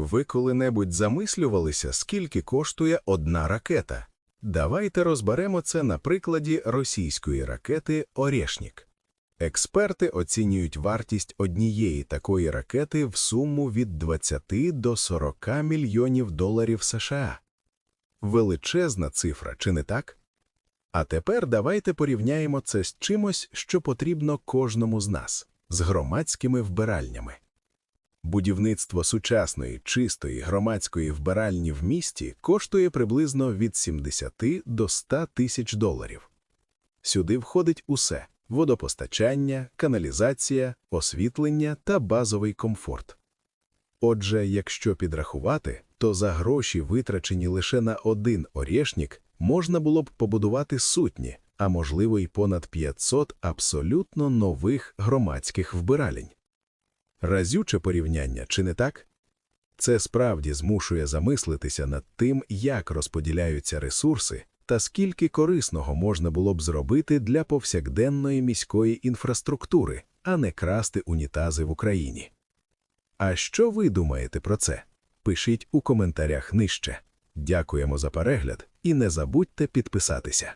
Ви коли-небудь замислювалися, скільки коштує одна ракета? Давайте розберемо це на прикладі російської ракети «Орєшнік». Експерти оцінюють вартість однієї такої ракети в суму від 20 до 40 мільйонів доларів США. Величезна цифра, чи не так? А тепер давайте порівняємо це з чимось, що потрібно кожному з нас з громадськими вбиральнями. Будівництво сучасної чистої громадської вбиральні в місті коштує приблизно від 70 до 100 тисяч доларів. Сюди входить усе водопостачання, каналізація, освітлення та базовий комфорт. Отже, якщо підрахувати, то за гроші, витрачені лише на один орєшнік, можна було б побудувати сутні, а можливо й понад 500 абсолютно нових громадських вбиралень. Разюче порівняння, чи не так? Це справді змушує замислитися над тим, як розподіляються ресурси та скільки корисного можна було б зробити для повсякденної міської інфраструктури, а не красти унітази в Україні. А що ви думаєте про це? Пишіть у коментарях нижче. Дякуємо за перегляд і не забудьте підписатися.